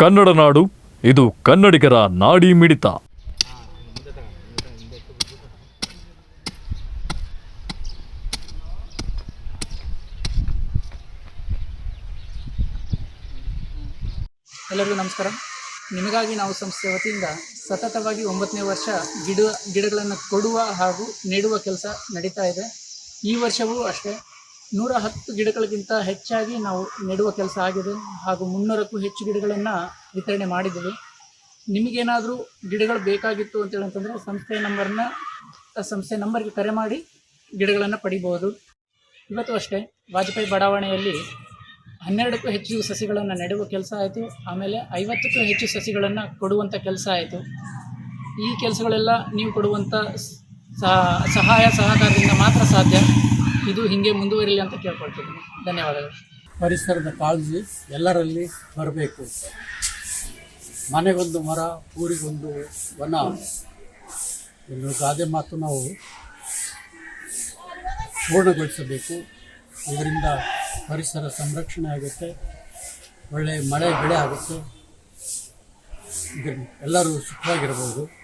ಕನ್ನಡ ನಾಡು, ಇದು ಕನ್ನಡಿಗರ ನಾಡಿ ಮಿಡಿತ. ಎಲ್ಲರಿಗೂ ನಮಸ್ಕಾರ. ನಿಮಗಾಗಿ ನಾವು ಸಂಸ್ಥೆ ವತಿಯಿಂದ ಸತತವಾಗಿ ಒಂಬತ್ತನೇ ವರ್ಷ ಗಿಡ, ಗಿಡಗಳನ್ನು ಕೊಡುವ ಹಾಗೂ ನೆಡುವ ಕೆಲಸ ನಡೀತಾ ಇದೆ. ಈ ವರ್ಷವೂ ಅಷ್ಟೇ. ನೂರ ಹತ್ತು ಗಿಡಗಳಿಗಿಂತ ಹೆಚ್ಚಾಗಿ ನಾವು ನೆಡುವ ಕೆಲಸ ಆಗಿದೆ ಹಾಗೂ ಮುನ್ನೂರಕ್ಕೂ ಹೆಚ್ಚು ಗಿಡಗಳನ್ನು ವಿತರಣೆ ಮಾಡಿದ್ದೀವಿ. ನಿಮಗೇನಾದರೂ ಗಿಡಗಳು ಬೇಕಾಗಿತ್ತು ಅಂತೇಳಿ ಅಂತಂದರೆ ಸಂಸ್ಥೆ ನಂಬರ್ನ, ಸಂಸ್ಥೆ ನಂಬರ್ಗೆ ಕರೆ ಮಾಡಿ ಗಿಡಗಳನ್ನು ಪಡಿಬೋದು. ಇವತ್ತು ಅಷ್ಟೇ, ವಾಜಪೇಯಿ ಬಡಾವಣೆಯಲ್ಲಿ ಹನ್ನೆರಡಕ್ಕೂ ಹೆಚ್ಚು ಸಸಿಗಳನ್ನು ನೆಡುವ ಕೆಲಸ ಆಯಿತು. ಆಮೇಲೆ ಐವತ್ತಕ್ಕೂ ಹೆಚ್ಚು ಸಸಿಗಳನ್ನು ಕೊಡುವಂಥ ಕೆಲಸ ಆಯಿತು. ಈ ಕೆಲಸಗಳೆಲ್ಲ ನೀವು ಕೊಡುವಂಥ ಸಹ- ಸಹಾಯ ಸಹಕಾರದಿಂದ ಮಾತ್ರ ಸಾಧ್ಯ. ಇದು ಹೀಗೆ ಮುಂದುವರಿಲಿ ಅಂತ ಕೇಳ್ಕೊಳ್ತೀನಿ. ಧನ್ಯವಾದಗಳು. ಪರಿಸರದ ಕಾಳಜಿ ಎಲ್ಲರಲ್ಲಿ ಬರಬೇಕು. ಮನೆಗೊಂದು ಮರ, ಊರಿಗೊಂದು ವನ. ಎನ್ನುವ ಗಾದೆ ಮಾತು ನಾವು ಪೂರ್ಣಗೊಳಿಸಬೇಕು. ಇದರಿಂದ ಪರಿಸರ ಸಂರಕ್ಷಣೆ ಆಗುತ್ತೆ. ಒಳ್ಳೆಯ ಮಳೆ ಬೆಳೆ ಆಗುತ್ತೆ. ಇದರಿಂದ ಎಲ್ಲರೂ ಸುಖವಾಗಿರಬಹುದು.